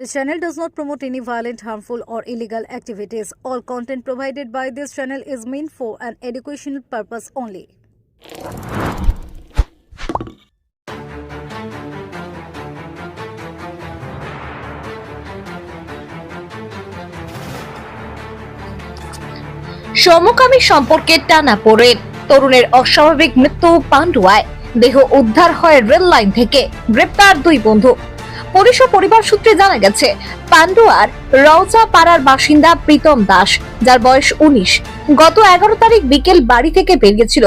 This channel does not promote any violent, harmful, or illegal activities. All content provided by this channel is meant for an educational purpose only. সমকামী সম্পর্কে টানা পড়ে তরুণের অস্বাভাবিক মৃত্যু পান্ডুয়ায় দেহ উদ্ধার হয় রেল লাইন থেকে গ্রেপ্তার দুই বন্ধু পুলিশ ও পরিবার সূত্রে জানা গেছে, পান্ডুয়ার রওজা পাড়ার বাসিন্দা প্রীতম দাস, যার বয়স উনিশ। গত এগারো তারিখ বিকেল বাড়ি থেকে বেরিয়েছিল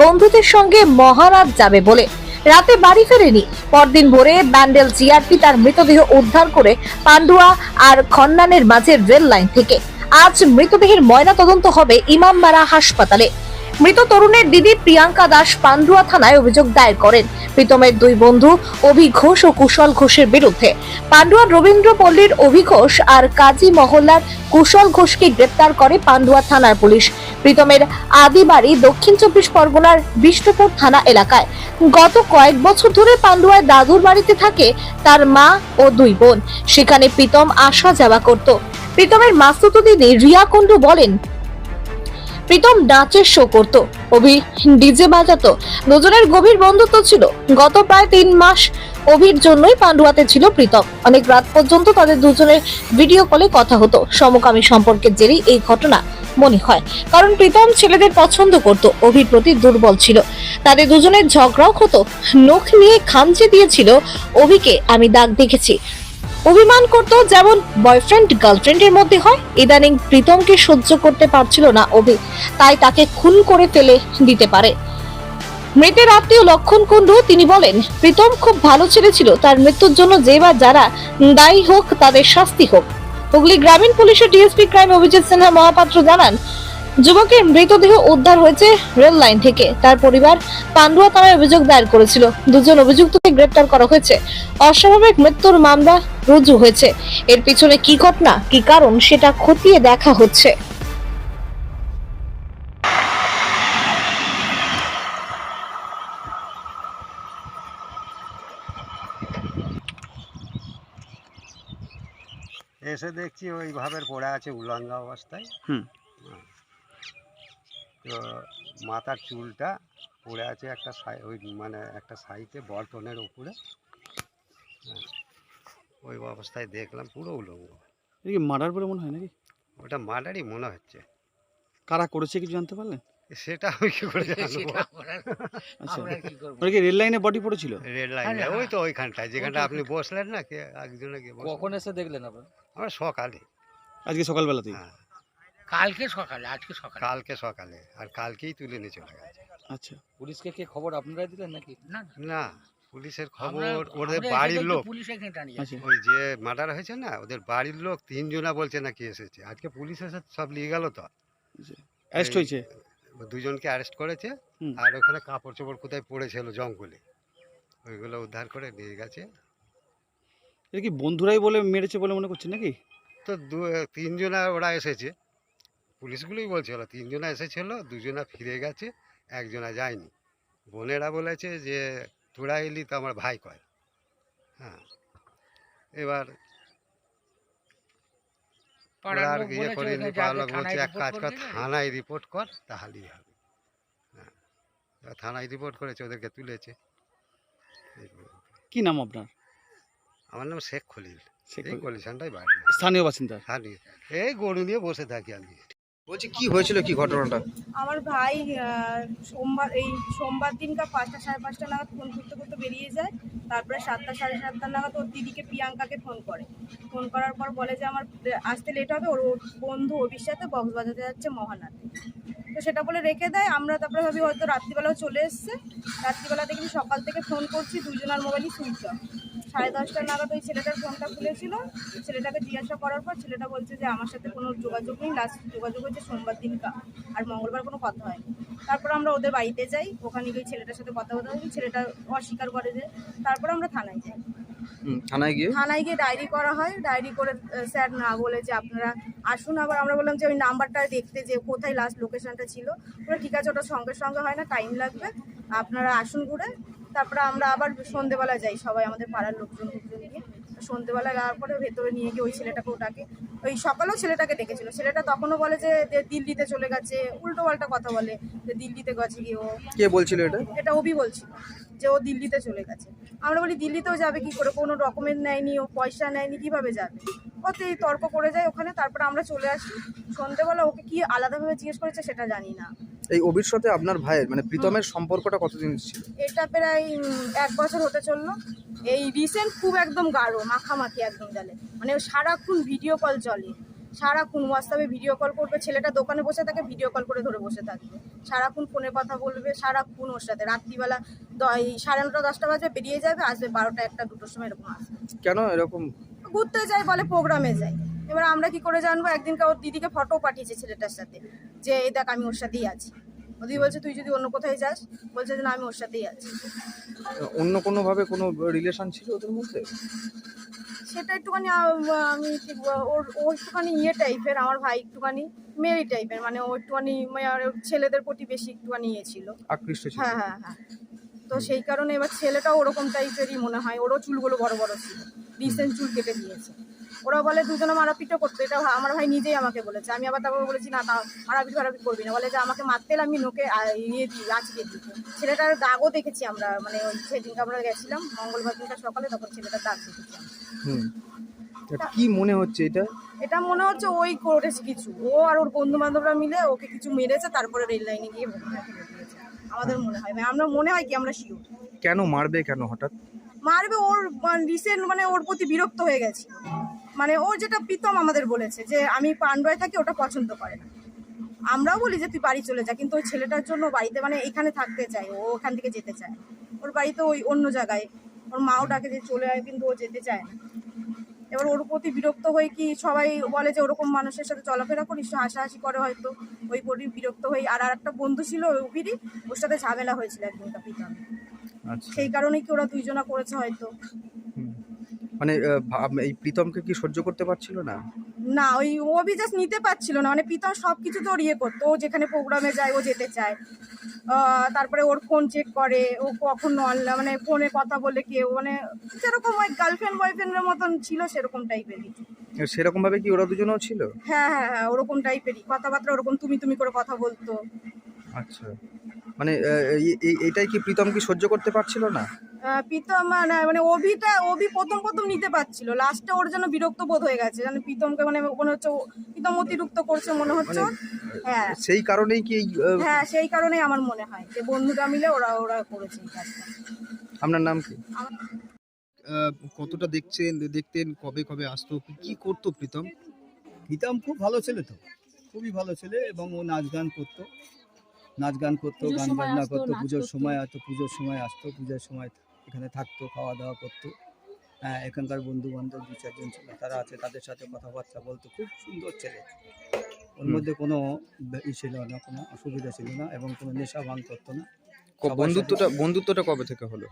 বন্ধুদের সঙ্গে মহারাজ যাবে বলে। রাতে বাড়ি ফেরেনি, পরদিন ভোরে ব্যান্ডেল জিআরপি তার মৃতদেহ উদ্ধার করে পান্ডুয়া আর খন্নানের মাঝে রেল লাইন থেকে। আজ মৃতদেহের ময়না তদন্ত হবে ইমামবাড়া হাসপাতালে। মৃত তরুণের দিদি প্রিয়াঙ্কা দাস পান্ডুয়া থানায় অভিযোগ দায়ের করেন। প্রীতমের দুই বন্ধু অভি ঘোষ ও কুশল ঘোষের বিরুদ্ধে। পান্ডুয়ার রবীন্দ্র পল্লীর অভি ঘোষ আর কাজী মহল্লার কুশল ঘোষকে গ্রেপ্তার করে পান্ডুয়া থানার পুলিশ। প্রীতমের আদি বাড়ি দক্ষিণ চব্বিশ পরগনার বিষ্ণুপুর থানা এলাকায়। গত কয়েক বছর ধরে পান্ডুয়ায় দাদুর বাড়িতে থাকে তার মা ও দুই বোন। সেখানে প্রীতম আসা যাওয়া করত। প্রীতমের মাস্তুতো দিদি রিয়া কুন্ডু বলেন প্রীতম নাচের শো করত। অভি ডিজে বাজাতো। দুজনের গভীর বন্ধুত্ব ছিল। গত প্রায় তিন মাস অভির জন্যই পান্ডুয়াতে ছিল প্রীতম। অনেক রাত পর্যন্ত তাদের দুজনের ভিডিও কলে কথা হতো। সমকামী সম্পর্কের জেরেই এই ঘটনা মনে হয়। কারণ প্রীতম ছেলেদের পছন্দ করত। অভির প্রতি দুর্বল ছিল। তাদের দুজনের ঝগড়াও হতো। নখ নিয়ে খামচে দিয়েছিল অভিকে। আমি দাগ দেখেছি। অভিমান করত যেমন বয়ফ্রেন্ড গার্লফ্রেন্ডের মধ্যে হয়, ইদানিং প্রীতমকে সহ্য করতে পারছিল না অভি, তাই তাকে খুন করে ফেলে দিতে পারে। মৃতের আত্মীয় লক্ষণ কুণ্ডু, তিনি বলেন, প্রীতম খুব ভালো ছেলে ছিল, তার মৃত্যুর জন্য যে বা যারা দায়ী হোক, তাদের শাস্তি হোক। হুগলি গ্রামীণ পুলিশের ডিএসপি ক্রাইম অভিজিৎ সিনহা মহাপাত্র জানান, যুবকের মৃতদেহ উদ্ধার হয়েছে রেল লাইন থেকে, তার পরিবার পান্ডুয়া থানায় অভিযোগ দায়ের করেছিল। দুজন অভিযুক্তকে গ্রেপ্তার করা হয়েছে। অস্বাভাবিক মৃত্যুর মামলা রুজু হয়েছে। এর পিছনে কি ঘটনা কি কারণ সেটা খতিয়ে দেখা হচ্ছে। এসে দেখছি ওই ভাবের পড়ে আছে উলঙ্গা অবস্থায়। হুম। তো মাথার চুলটা পড়ে আছে একটা সাই- ওই মানে একটা সাইডে বর্তনের উপরে। হ্যাঁ। ওই অবস্থায় দেখলাম পুরো উলঙ্গ। কি মার্ডার বলে মনে হয় নাকি? ওটা মার্ডারই মনে হচ্ছে। কারা করেছে কিছু জানতে পারলেন? সেটা আমি কি করে জানব? আচ্ছা। কি রেল লাইনে বডি পড়েছিল? রেড লাইনে ওই তো ওইখানটায় যেখানটা আপনি বসলেন না কে একজনে কে বসলেন? কখন এসে দেখলেন আমরা সকালে। আজকে সকালবেলাতেই? হ্যাঁ। কালকে সকালে আজকে সকালে। কালকে সকালে আর কালকেই তুলে নিয়ে চলে গেছে। আচ্ছা। পুলিশকে কে খবর আপনারাই দিলেন নাকি? না না পুলিশের খবর ওদের বাড়ির লোক। আচ্ছা। ওই যে মার্ডার হয়েছে না ওদের বাড়ির লোক তিনজনা বলছে নাকি এসেছে। আজকে পুলিশ এসে সব নিয়ে গেল তো। অ্যারেস্ট হয়েছে? দুজনকে অ্যারেস্ট করেছে আর ওখানে কাপড় চোপড় কোথায় পড়েছিল জঙ্গলে। ওইগুলো উদ্ধার করে নিয়ে গেছে। এটা কি বন্ধুরাই বলে মেরেছে বলে মনে করছেন নাকি? তো দু তিনজনা ওরা এসেছে। পুলিশগুলোই বলছিল তিনজনা এসেছিল দুজনা ফিরে গেছে। একজনা যায়নি। বোনেরা বলেছে যে তোরা এলি তো আমার ভাই কয়। হ্যাঁ। এবার আর ইয়ে পাড়ার লোক বলছে এক কাজ কর থানায় রিপোর্ট কর তাহলেই হবে। হ্যাঁ। এবার থানায় রিপোর্ট করেছে ওদেরকে তুলেছে। কি নাম আপনার? আমার নাম শেখ খলিল। সে এই কো- বাড়ি স্থানীয় বাসিন্দা? স্থানীয়। এই গরু নিয়ে বসে থাকি কি বলছি কি হয়েছিল কি ঘটনাটা? আমার ভাই আহ, সোমবার এই সোমবার দিনকার পাঁচটা সাড়ে পাঁচটা নাগাদ ফোন করতে করতে বেরিয়ে যায়। তারপরে সাতটা সাড়ে সাতটা নাগাদ ওর দিদিকে প্রিয়াঙ্কাকে ফোন করে। ফোন করার পর বলে যে আমার আসতে লেট হবে ওর ওর বন্ধু অভির বক্স বাজাতে যাচ্ছে মহানাতে তো সেটা বলে রেখে দেয়। আমরা তারপরে ভাবি হয়তো রাত্রিবেলাও চলে এসছে। রাত্রিবেলা দেখি সকাল থেকে ফোন করছি দুজনার মোবাইলই সুইচ অফ সাড়ে দশটা নাগাদ ওই ছেলেটার ফোনটা খুলেছিল। ছেলেটাকে জিজ্ঞাসা করার পর ছেলেটা বলছে যে আমার সাথে কোনো যোগাযোগ নেই লাস্ট যোগাযোগ হচ্ছে সোমবার দিনকা আর মঙ্গলবার কোনো কথা হয়নি। তারপর আমরা ওদের বাড়িতে যাই ওখানে গিয়ে ছেলেটার সাথে কথা বলতে হয় ছেলেটা অস্বীকার করে যে তারপর আমরা থানায় যাই। থানায় গিয়ে? থানায় গিয়ে ডায়েরি করা হয় ডায়েরি করে স্যার না বলে যে আপনারা আসুন। আবার আমরা বললাম যে ওই নাম্বারটা দেখতে যে কোথায় লাস্ট লোকেশনটা ছিল? বলে ঠিক আছে ওটা সঙ্গে সঙ্গে হয় না টাইম লাগবে আপনারা আসুন ঘুরে। তারপরে আমরা আবার সন্ধেবেলা যাই সবাই আমাদের পাড়ার লোকজন লোকজন নিয়ে। সন্ধেবেলা যাওয়ার পরে ভেতরে নিয়ে গিয়ে ওই ছেলেটাকে ওটাকে ওই সকালেও ছেলেটাকে ডেকেছিল ছেলেটা তখনও বলে যে দিল্লিতে চলে গেছে। উল্টো পাল্টা কথা বলে যে দিল্লিতে গেছে গিয়ে ও। কে বলছিল এটা? এটা অভি বলছিল যে ও দিল্লিতে চলে গেছে। আমরা বলি দিল্লিতেও যাবে কি করে? কোনো ডকুমেন্ট নেয়নি ও পয়সা নেয়নি কীভাবে যাবে? ওতে এই তর্ক করে যায় ওখানে তারপরে আমরা চলে আসি। সন্ধেবেলা ওকে কি আলাদাভাবে জিজ্ঞেস করেছে সেটা জানি না। এই অভির সাথে আপনার ভাইয়ের মানে প্রীতমের সম্পর্কটা কতদিন ছিল? এটা প্রায় এক বছর হতে চলল। এই রিসেন্ট খুব একদম গাঢ় মাখামাখি একদম জালে। মানে সারাক্ষণ ভিডিও কল চলে। সারাক্ষণ হোয়াটসঅ্যাপে ভিডিও কল করবে ছেলেটা দোকানে বসে থাকে ভিডিও কল করে ধরে বসে থাকবে। সারাক্ষণ ফোনে কথা বলবে সারাক্ষণ ওর সাথে। রাত্রিবেলা সাড়ে নটা দশটা বাজে বেরিয়ে যাবে আসবে বারোটা একটা দুটোর সময় এরকম আসবে। কেন এরকম? ঘুরতে যাই বলে প্রোগ্রামে যাই এবার আমরা কি করে জানব? একদিনকে ওর দিদিকে ফটো পাঠিয়েছে ছেলেটার সাথে। যে এই দেখ আমি ওর সাথেই আছি। ও দিদি বলছে তুই যদি অন্য কোথায় যাস বলছে যে না আমি ওর সাথেই আছি। অন্য কোনো ভাবে কোনো রিলেশন ছিল ওদের মধ্যে? সেটা একটুখানি আ- আমি ঠিক ব- ওর ও একটুখানি ইয়ে টাইপের আমার ভাই একটুখানি মেরি টাইপের মানে ও একটুখানি মানে আর ছেলেদের প্রতি বেশি একটুখানি ইয়ে ছিল। আকৃষ্ট ছিল। হ্যাঁ হ্যাঁ হ্যাঁ। তো সেই কারণে এবার ছেলেটাও ওরকম টাইপেরই মনে হয় ওরও চুলগুলো বড় বড় ছিল। রিসেন্ট চুল কেটে দিয়েছে। ওরা বলে দুজনে মারাপিটও করতো এটা আমার ভাই নিজেই আমাকে বলেছে। আমি আবার তারপর বলেছি না তা মারাপিট ফারাপিট করবি না। বলে যে আমাকে মারতে আমি নোকে ইয়ে দিই আজকে দিই ছেলেটার দাগও দেখেছি আমরা মানে ওই সেদিনকে আমরা গেছিলাম মঙ্গলবার দিনটা সকালে তখন ছেলেটার দাগ দেখেছি। কি মনে হচ্ছে এটা? এটা মনে হচ্ছে ওই করেছে কিছু। ও আর ওর বন্ধু বান্ধবরা মিলে ওকে কিছু মেরেছে তারপরে রেল লাইনে গিয়ে আমাদের মনে হয় মানে আমরা মনে হয় কি আমরা শিওর কেন মারবে কেন হঠাৎ? মারবে ওর রিসেন্ট মানে ওর প্রতি বিরক্ত হয়ে গেছে। মানে ও যেটা প্রীতম আমাদের বলেছে যে, আমি পান্ডয় থাকি, ওটা পছন্দ করে না। আমরাও বলি যে, তুই বাড়ি চলে যা। কিন্তু ওই ছেলেটার জন্য বাড়িতে মানে এখানে থাকতে চায়, ও ওখান থেকে যেতে চায়। ওর বাড়িতে ওই অন্য জায়গায়, ওর মাও ডাকে যে, চলে আয়। কিন্তু ও যেতে চায় না। এবার ওর প্রতি বিরক্ত হয়ে কি সবাই বলে যে, ওরকম মানুষের সাথে চলাফেরা করিস, হাসাহাসি করে হয়তো। ওই প্রতি বিরক্ত হয়ে, আর আর একটা বন্ধু ছিল, ওই ওভিরই ওর সাথে ঝামেলা হয়েছিল একদিনটা প্রীতম আচ্ছা সেই কারণেই কি ওরা দুইজনা করেছে হয়তো। মানে এই প্রীতমকে কি সহ্য করতে পারছিল না? না ওই অভি জাস্ট নিতে পারছিল না। মানে প্রীতম সব কিছু তো ইয়ে করতো। ও যেখানে প্রোগ্রামে যায় ও যেতে চায়। তারপরে ওর ফোন চেক করে। ও কখন অনলাইন মানে ফোনে কথা বলে কেউ। মানে যেরকম ওই গার্লফ্রেন্ড বয়ফ্রেন্ডের মতন ছিল সেরকম টাইপের কিছু সেরকম ভাবে কি ওরা দুজনেও ছিল? হ্যাঁ হ্যাঁ হ্যাঁ ওরকম টাইপেরই কথাবার্তা ওরকম তুমি তুমি করে কথা বলতো। আচ্ছা। মানে এই- এই- এইটাই কি প্রীতম কি সহ্য করতে পারছিল না? প্রীতম মানে মানে অভিটা অভি প্রথম প্রথম নিতে পারছিল। লাস্টে ওর জন্য বিরক্ত বোধ হয়ে গেছে। মানে প্রীতমকে মানে মনে হচ্ছে ও- প্রীতম অতিরিক্ত করছে মনে হচ্ছে হ্যাঁ। সেই কারণেই কি হ্যাঁ সেই কারণেই আমার মনে হয় যে বন্ধুরা মিলে ওরা ওরা করেছে কাজটা। আপনার নাম কি? কতটা দেখছেন দেখতেন কবে কবে আসতো কি করতো প্রীতম? প্রীতম খুব ভালো ছেলে তো। খুবই ভালো ছেলে এবং ও নাচ গান করতো। নাচ গান করতো গান বাজনা করতো পুজোর সময় আসতো পুজোর সময় আসতো পুজোর সময় এখানে থাকতো খাওয়া দাওয়া করতো। হ্যাঁ এখানকার বন্ধু বান্ধব দু চারজন ছিল তারা আছে তাদের সাথে কথাবার্তা বলতো খুব সুন্দর ছেলে। ওর মধ্যে কোনো ই ছিল না কোনো অসুবিধা ছিল না এবং কোনো নেশা ভাঙ করতো না। বন্ধুত্বটা বন্ধুত্বটা কবে থেকে হলো?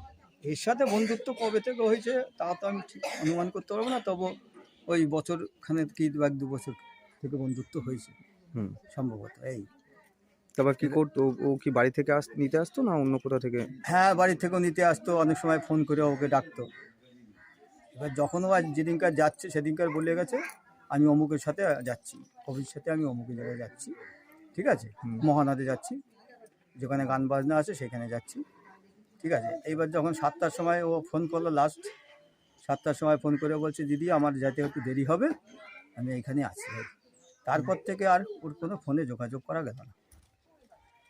এর সাথে বন্ধুত্ব কবে থেকে হয়েছে তা তো আমি ঠিক অনুমান করতে পারব না তবু ওই বছর খানে কি দু এক দু বছর থেকে বন্ধুত্ব হয়েছে। হুম। সম্ভবত এই। তারপর কি করতো? ও- কি বাড়ি থেকে আস নিতে আসতো না অন্য কোথাও থেকে? হ্যাঁ বাড়ি থেকেও নিতে আসতো অনেক সময় ফোন করে ওকে ডাকতো। এবার যখন ও আজ যেদিনকার যাচ্ছে সেদিনকার বলে গেছে আমি অমুকের সাথে যাচ্ছি। কবির সাথে আমি অমুকের জায়গায় যাচ্ছি ঠিক আছে। মহানাদে যাচ্ছি যেখানে গান বাজনা আছে সেখানে যাচ্ছি ঠিক আছে? এইবার যখন সাতটার সময় ও ফোন করল লাস্ট সাতটার সময় ফোন করে বলছে দিদি আমার যেতে একটু দেরি হবে আমি এখানে আছি। তারপর থেকে আর ওর কোনো ফোনে যোগাযোগ করা গেল না।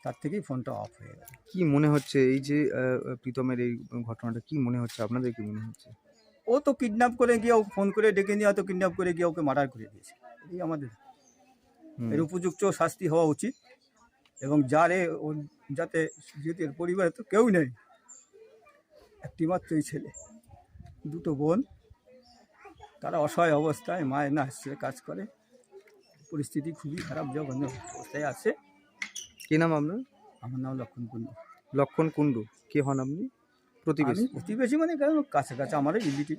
তার থেকেই ফোনটা অফ হয়ে গেল। কি মনে হচ্ছে এই যে আহ, প্রীতমের এই ঘটনাটা কি মনে হচ্ছে? আপনাদের কি মনে হচ্ছে? ও তো কিডন্যাপ করে গিয়ে ওকে ফোন করে ডেকে নিয়ে হয়তো কিডন্যাপ করে গিয়ে ওকে মার্ডার করে দিয়েছে। এই আমাদের। হুম। এর উপযুক্ত শাস্তি হওয়া উচিত। এবং যারে ও যাতে যেহেতু এর পরিবারে তো কেউ নেই একটি মাত্রই ছেলে দুটো বোন তারা অসহায় অবস্থায় মায়ের না কাজ করে। পরিস্থিতি খুবই খারাপ যখন অবস্থায় আছে কি নাম আপনার? আমার নাম লক্ষণ কুণ্ডু। লক্ষণ কুণ্ডু। কে হন আপনি? প্রতিবেশী। প্রতিবেশী মানে কাছাকাছি আমার relative.